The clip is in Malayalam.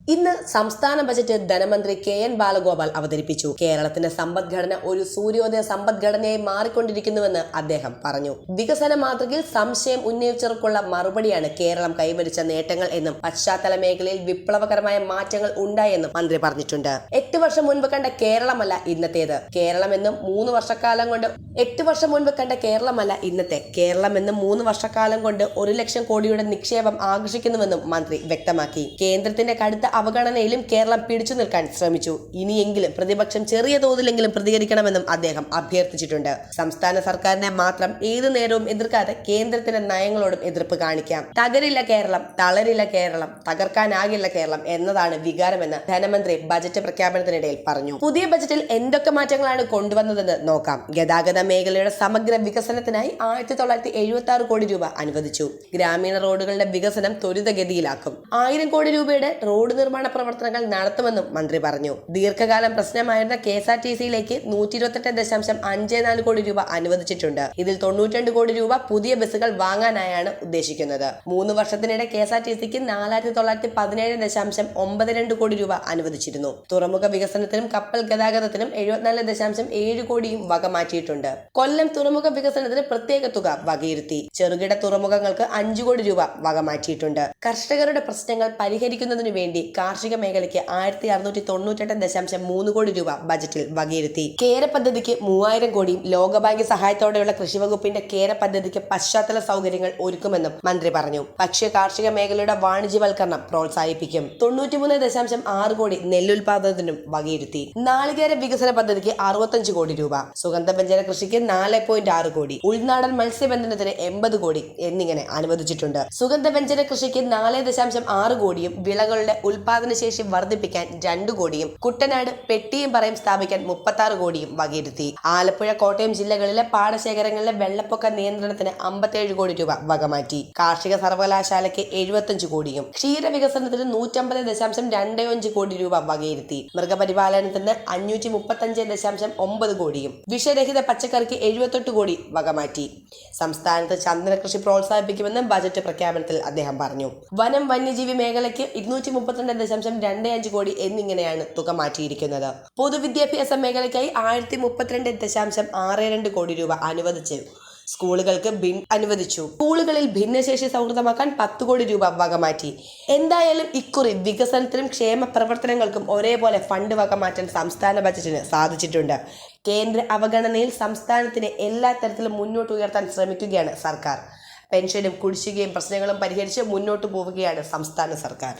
ഇന്ന് സംസ്ഥാന ബജറ്റ് ധനമന്ത്രി കെ എൻ ബാലഗോപാൽ അവതരിപ്പിച്ചു. കേരളത്തിന്റെ സമ്പദ്ഘടന ഒരു സൂര്യോദയ സമ്പദ്ഘടനയായി മാറിക്കൊണ്ടിരിക്കുന്നുവെന്ന് അദ്ദേഹം പറഞ്ഞു. വികസന മാതൃകയിൽ സംശയം ഉന്നയിച്ചവർക്കുള്ള മറുപടിയാണ് കേരളം കൈവരിച്ച നേട്ടങ്ങൾ എന്നും പശ്ചാത്തല മേഖലയിൽ വിപ്ലവകരമായ മാറ്റങ്ങൾ ഉണ്ടായെന്നും മന്ത്രി പറഞ്ഞിട്ടുണ്ട്. എട്ട് വർഷം മുൻപ് കണ്ട കേരളമല്ല ഇന്നത്തേത്. കേരളം എന്നും മൂന്ന് വർഷക്കാലം കൊണ്ട് എട്ട് വർഷം മുൻപ് കണ്ട കേരളമല്ല ഇന്നത്തെ. കേരളം എന്നും മൂന്ന് വർഷക്കാലം കൊണ്ട് ഒരു ലക്ഷം കോടിയുടെ നിക്ഷേപം ആകർഷിക്കുന്നുവെന്നും മന്ത്രി വ്യക്തമാക്കി. കേന്ദ്രത്തിന്റെ കടുത്ത അവഗണനയിലും കേരളം പിടിച്ചു നിൽക്കാൻ ശ്രമിച്ചു. ഇനിയെങ്കിലും പ്രതിപക്ഷം ചെറിയ തോതിലെങ്കിലും പ്രതികരിക്കണമെന്നും അദ്ദേഹം അഭ്യർത്ഥിച്ചിട്ടുണ്ട്. സംസ്ഥാന സർക്കാരിനെ മാത്രം ഏതു നേരവും എതിർക്കാതെ കേന്ദ്രത്തിന്റെ നയങ്ങളോടും എതിർപ്പ് കാണിക്കാം. തകരില്ല കേരളം തളരില്ല കേരളം തകർക്കാനാകില്ല കേരളം എന്നതാണ് വികാരമെന്ന് ധനമന്ത്രി ബജറ്റ് പ്രഖ്യാപനത്തിനിടയിൽ പറഞ്ഞു. പുതിയ ബജറ്റിൽ എന്തൊക്കെ മാറ്റങ്ങളാണ് കൊണ്ടുവന്നതെന്ന് നോക്കാം. ഗതാഗത മേഖലയുടെ സമഗ്ര വികസനത്തിനായി ആയിരത്തി തൊള്ളായിരത്തി എഴുപത്തി ആറ് കോടി രൂപ അനുവദിച്ചു. ഗ്രാമീണ റോഡുകളുടെ വികസനം ത്വരിതഗതിയിലാക്കും. ആയിരം കോടി രൂപയുടെ റോഡ് നിർമ്മാണ പ്രവർത്തനങ്ങൾ നടത്തുമെന്നും മന്ത്രി പറഞ്ഞു. ദീർഘകാലം പ്രശ്നമായിരുന്ന കെ എസ് ആർ ടി സിയിലേക്ക് നൂറ്റി ഇരുപത്തെട്ട് ദശാംശം നാല് കോടി രൂപ അനുവദിച്ചിട്ടുണ്ട്. ഇതിൽ തൊണ്ണൂറ്റിരണ്ട് കോടി രൂപ പുതിയ ബസ്സുകൾ വാങ്ങാനായാണ് ഉദ്ദേശിക്കുന്നത്. മൂന്ന് വർഷത്തിനിടെ കെ എസ് ആർ ടി സിക്ക് നാലായിരത്തി തൊള്ളായിരത്തി പതിനേഴ് ദശാംശം ഒമ്പത് രണ്ട് കോടി രൂപ അനുവദിച്ചിരുന്നു. തുറമുഖ വികസനത്തിനും കപ്പൽ ഗതാഗതത്തിനും എഴുപത്തിനാല് ദശാംശം ഏഴ് കോടിയും വക മാറ്റിയിട്ടുണ്ട്. കൊല്ലം തുറമുഖ വികസനത്തിന് പ്രത്യേക തുക വകയിരുത്തി. ചെറുകിട തുറമുഖങ്ങൾക്ക് അഞ്ചു കോടി രൂപ വക മാറ്റിയിട്ടുണ്ട്. കർഷകരുടെ പ്രശ്നങ്ങൾ പരിഹരിക്കുന്നതിനു വേണ്ടി കാർഷിക മേഖലയ്ക്ക് ആയിരത്തി അറുന്നൂറ്റി തൊണ്ണൂറ്റെട്ട് ദശാംശം മൂന്ന് കോടി രൂപ ബജറ്റിൽ വകയിരുത്തി. കേര പദ്ധതിക്ക് മൂവായിരം കോടിയും ലോകബാങ്ക് സഹായത്തോടെയുള്ള കൃഷി വകുപ്പിന്റെ കേര പദ്ധതിക്ക് പശ്ചാത്തല സൗകര്യങ്ങൾ ഒരുക്കുമെന്നും മന്ത്രി പറഞ്ഞു. ഭക്ഷ്യ കാർഷിക മേഖലയുടെ വാണിജ്യവൽക്കരണം പ്രോത്സാഹിപ്പിക്കും. തൊണ്ണൂറ്റിമൂന്ന് ദശാംശം ആറ് കോടി നെല്ലുൽപാദനത്തിനും വകയിരുത്തി. നാളികേര വികസന പദ്ധതിക്ക് അറുപത്തഞ്ച് കോടി രൂപ. സുഗന്ധവ്യഞ്ജന കൃഷിക്ക് നാല് പോയിന്റ് ആറ് കോടി. ഉൾനാടൻ മത്സ്യബന്ധനത്തിന് എൺപത് കോടി എന്നിങ്ങനെ അനുവദിച്ചിട്ടുണ്ട്. സുഗന്ധവ്യഞ്ജന കൃഷിക്ക് നാല് ദശാംശം ആറ് കോടിയും വിളകളുടെ ഉൽപാദനശേഷി വർദ്ധിപ്പിക്കാൻ രണ്ടു കോടിയും കുട്ടനാട് പെട്ടിയും പറയും സ്ഥാപിക്കാൻ മുപ്പത്തി ആറ് കോടിയും വകയിരുത്തി. ആലപ്പുഴ കോട്ടയം ജില്ലകളിലെ പാടശേഖരങ്ങളിലെ വെള്ളപ്പൊക്ക നിയന്ത്രണത്തിന് അമ്പത്തിയേഴ് കോടി രൂപ വകമാറ്റി. കാർഷിക സർവകലാശാലയ്ക്ക് എഴുപത്തഞ്ച് കോടിയും ക്ഷീര വികസനത്തിന് നൂറ്റമ്പത് ദശാംശം രണ്ട് അഞ്ച് കോടി രൂപ വകയിരുത്തി. മൃഗപരിപാലനത്തിന് അഞ്ഞൂറ്റി മുപ്പത്തഞ്ച് ദശാംശം ഒമ്പത് കോടിയും വിഷരഹിത പച്ചക്കറിക്ക് എഴുപത്തെട്ട് കോടി വകമാറ്റി സംസ്ഥാനത്ത് ചന്ദന കൃഷി പ്രോത്സാഹിപ്പിക്കുമെന്ന് ബജറ്റ് പ്രഖ്യാപനത്തിൽ അദ്ദേഹം പറഞ്ഞു. വനം വന്യജീവി മേഖലയ്ക്ക് ഇരുന്നൂറ്റി മുപ്പത്തിരണ്ട് ദശാംശം രണ്ട് അഞ്ച് കോടി എന്നിങ്ങനെയാണ് തുക മാറ്റിയിരിക്കുന്നത്. പൊതുവിദ്യാഭ്യാസ മേഖലയ്ക്കായി ആയിരത്തി മുപ്പത്തിരണ്ട് ദശാംശം ആറ് രണ്ട് കോടി രൂപ അനുവദിച്ചു സ്കൂളുകൾക്ക് ബിൻ അനുവദിച്ചു. സ്കൂളുകളിൽ ഭിന്നശേഷി സൗഹൃദമാക്കാൻ പത്ത് കോടി രൂപ വകമാറ്റി എന്തായാലും ഇക്കുറി വികസനത്തിനും ക്ഷേമ പ്രവർത്തനങ്ങൾക്കും ഒരേപോലെ ഫണ്ട് വകമാറ്റാൻ സംസ്ഥാന ബജറ്റിന് സാധിച്ചിട്ടുണ്ട്. കേന്ദ്ര അവഗണനയിൽ സംസ്ഥാനത്തിന് എല്ലാ തരത്തിലും മുന്നോട്ട് ഉയർത്താൻ ശ്രമിക്കുകയാണ് സർക്കാർ. പെൻഷനും കുടിശ്ശികയും പ്രശ്നങ്ങളും പരിഹരിച്ച് മുന്നോട്ട് പോവുകയാണ് സംസ്ഥാന സർക്കാർ.